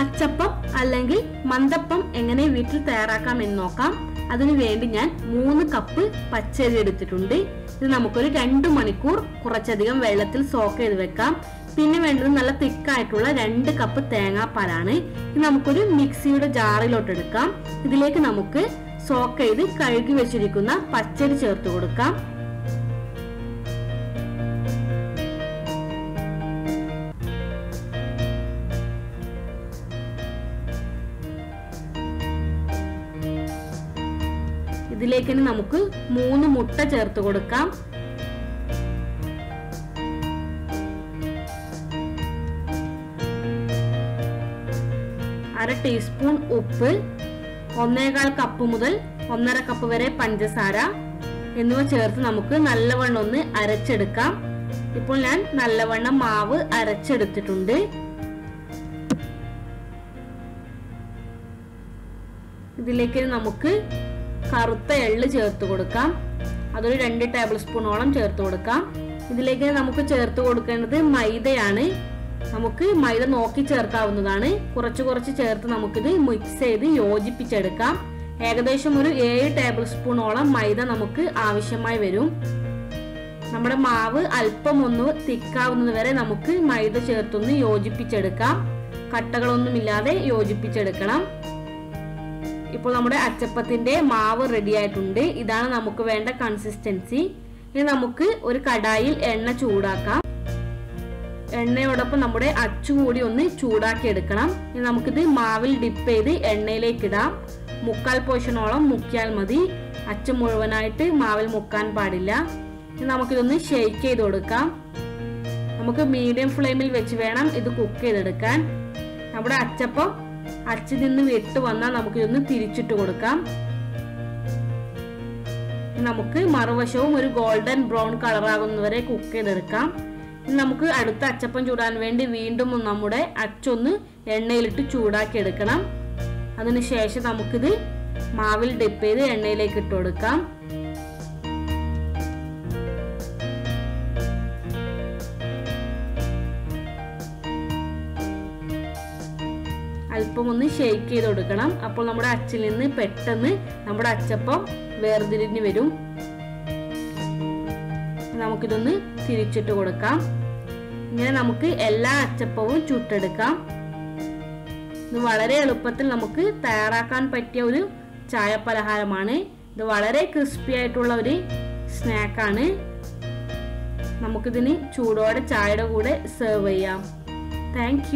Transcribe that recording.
അച്ചപ്പം അല്ലെങ്കിൽ മന്തപ്പം എങ്ങനെ വീട്ടിൽ തയ്യാറാക്കാം എന്ന് നോക്കാം. അതിനു വേണ്ടി ഞാൻ മൂന്ന് കപ്പ് പച്ചരി എടുത്തിട്ടുണ്ട്. ഇത് നമുക്കൊരു രണ്ട് മണിക്കൂർ കുറച്ചധികം വെള്ളത്തിൽ സോക്ക് ചെയ്ത് വെക്കാം. പിന്നെ വേണ്ടത് നല്ല തിക്കായിട്ടുള്ള രണ്ട് കപ്പ് തേങ്ങാപ്പാലാണ്. ഇത് നമുക്കൊരു മിക്സിയുടെ ജാറിലോട്ട് എടുക്കാം. ഇതിലേക്ക് നമുക്ക് സോക്ക് ചെയ്ത് കഴുകി വെച്ചിരിക്കുന്ന പച്ചരി ചേർത്ത് കൊടുക്കാം. ഇതിലേക്ക് നമുക്ക് മൂന്ന് മുട്ട ചേർത്ത് കൊടുക്കാം. അര ടീസ്പൂൺ ഉപ്പ് ഒന്നേകാൽ കപ്പ് മുതൽ ഒന്നര കപ്പ് വരെ പഞ്ചസാര എന്നിവ ചേർത്ത് നമുക്ക് നല്ലവണ്ണം ഒന്ന് അരച്ചെടുക്കാം. ഇപ്പോൾ ഞാൻ നല്ലവണ്ണം മാവ് അരച്ചെടുത്തിട്ടുണ്ട്. ഇതിലേക്ക് നമുക്ക് കറുത്ത എള്ള് ചേർത്ത് കൊടുക്കാം. അതൊരു രണ്ട് ടേബിൾ സ്പൂണോളം ചേർത്ത് കൊടുക്കാം. ഇതിലേക്ക് നമുക്ക് ചേർത്ത് കൊടുക്കേണ്ടത് മൈദയാണ്. നമുക്ക് മൈദ നോക്കി ചേർക്കാവുന്നതാണ്. കുറച്ച് കുറച്ച് ചേർത്ത് നമുക്കിത് മിക്സ് ചെയ്ത് യോജിപ്പിച്ചെടുക്കാം. ഏകദേശം ഒരു ഏഴ് ടേബിൾ സ്പൂണോളം മൈദ നമുക്ക് ആവശ്യമായി വരും. നമ്മുടെ മാവ് അല്പം ഒന്ന് തിക്കാവുന്നത് വരെ നമുക്ക് മൈദ ചേർത്തൊന്ന് യോജിപ്പിച്ചെടുക്കാം. കട്ടകളൊന്നുമില്ലാതെ യോജിപ്പിച്ചെടുക്കണം. ഇപ്പോൾ നമ്മുടെ അച്ചപ്പത്തിന്റെ മാവ് റെഡി ആയിട്ടുണ്ട്. ഇതാണ് നമുക്ക് വേണ്ട കൺസിസ്റ്റൻസി ഇനി നമുക്ക് ഒരു കടായിൽ എണ്ണ ചൂടാക്കാം. എണ്ണയോടൊപ്പം നമ്മുടെ അച്ചു കൂടി ഒന്ന് ചൂടാക്കി എടുക്കണം. ഇനി നമുക്കിത് മാവിൽ ഡിപ്പ് ചെയ്ത് എണ്ണയിലേക്ക് ഇടാം. മുക്കാൽ പോഷണോളം മുക്കിയാൽ മതി. അച്ച് മുഴുവനായിട്ട് മാവിൽ മുക്കാൻ പാടില്ല. ഇനി നമുക്കിതൊന്ന് ഷെയ്ക്ക് ചെയ്ത് കൊടുക്കാം. നമുക്ക് മീഡിയം ഫ്ലെയിമിൽ വെച്ച് വേണം ഇത് കുക്ക് ചെയ്തെടുക്കാൻ. നമ്മുടെ അച്ചപ്പം അച്ചു നിന്ന് വിട്ട് വന്നാൽ നമുക്ക് ഇതൊന്ന് തിരിച്ചിട്ട് കൊടുക്കാം. നമുക്ക് മറുവശവും ഒരു ഗോൾഡൻ ബ്രൗൺ കളറാകുന്നവരെ കുക്ക് ചെയ്തെടുക്കാം. നമുക്ക് അടുത്ത അച്ചപ്പം ചൂടാൻ വേണ്ടി വീണ്ടും നമ്മുടെ അച്ചൊന്ന് എണ്ണയിലിട്ട് ചൂടാക്കി എടുക്കണം. അതിനുശേഷം നമുക്കിത് മാവിൽ ഡിപ്പ് ചെയ്ത് എണ്ണയിലേക്ക് ഇട്ട് കൊടുക്കാം. അല്പം ഒന്ന് ഷെയ്ക്ക് ചെയ്ത് കൊടുക്കണം. അപ്പോൾ നമ്മുടെ അച്ചിൽ നിന്ന് പെട്ടെന്ന് നമ്മുടെ അച്ചപ്പം വേർതിരിഞ്ഞ് വരും. നമുക്കിതൊന്ന് തിരിച്ചിട്ട് കൊടുക്കാം. ഇങ്ങനെ നമുക്ക് എല്ലാ അച്ചപ്പവും ചുട്ടെടുക്കാം. ഇത് വളരെ എളുപ്പത്തിൽ നമുക്ക് തയ്യാറാക്കാൻ പറ്റിയ ഒരു ചായ പലഹാരമാണ് ഇത് വളരെ ക്രിസ്പി ആയിട്ടുള്ള ഒരു സ്നാക്കാണ് നമുക്കിതിന് ചൂടോടെ ചായയുടെ കൂടെ സെർവ് ചെയ്യാം. താങ്ക്